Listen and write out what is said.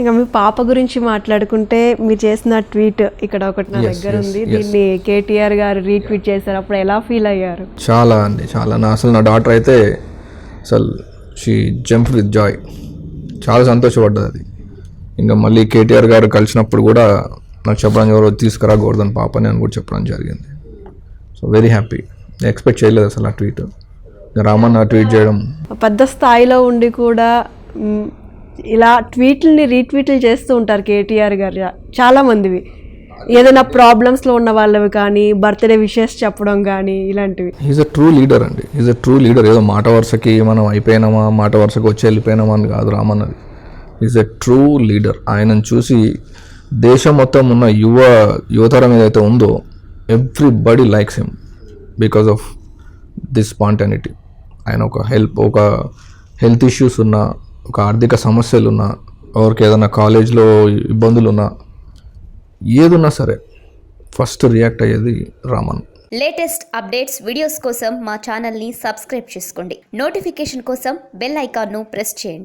ఇంకా మీ పాప గురించి మాట్లాడుకుంటే మీరు చేసిన ట్వీట్ ఇక్కడ ఒకటి నా దగ్గర ఉంది. దీన్ని కేటీఆర్ గారు రీట్వీట్ చేశారు. అప్పుడు ఎలా ఫీల్ అయ్యారు? చాలా అండి చాలా. నా అసలు నా డాటర్ అయితే అసలు షీ జంప్ విత్ జాయ్ చాలా సంతోషపడ్డది అది. ఇంకా మళ్ళీ కేటీఆర్ గారు కలిసినప్పుడు కూడా నాకు చెప్పడం ఎవరో తీసుకురా గోర్ధన్ పాపని అని కూడా చెప్పడం జరిగింది. సో వెరీ హ్యాపీ ఎక్స్పెక్ట్ చేయలేదు అసలు ఆ ట్వీట్ రామన్న ట్వీట్ చేయడం. పెద్ద స్థాయిలో ఉండి కూడా ఇలా ట్వీట్లని రీట్వీట్లు చేస్తూ ఉంటారు కేటీఆర్ గారు. చాలా మందివి. ఏదైనా ప్రాబ్లమ్స్లో ఉన్న వాళ్ళవి కానీ బర్త్డే విషెస్ చెప్పడం కానీ ఇలాంటివి. ఈజ్ అ ట్రూ లీడర్ అండి. ఈజ్ అ ట్రూ లీడర్ ఏదో మాట వరుసకి మనం అయిపోయినామా మాట వరుసకి వచ్చి వెళ్ళిపోయినామా అని కాదు రామన్నది. ఈజ్ ఎ ట్రూ లీడర్ ఆయనను చూసి దేశం మొత్తం ఉన్న యువ యువతరం ఏదైతే ఉందో everybody likes him because of this spontaneity ఆయన ఒక హెల్ప్ ఒక హెల్త్ ఇష్యూస్ ఉన్నా ఒక ఆర్థిక సమస్యలు ఉన్నా ఎవరికి ఏదైనా కాలేజ్లో ఇబ్బందులు ఉన్నా ఏదున్నా సరే ఫస్ట్ రియాక్ట్ అయ్యేది రామన్. లేటెస్ట్ అప్డేట్స్ వీడియోస్ కోసం మా ఛానల్ని సబ్స్క్రైబ్ చేసుకోండి. నోటిఫికేషన్ కోసం బెల్ ఐకాన్ను ప్రెస్ చేయండి.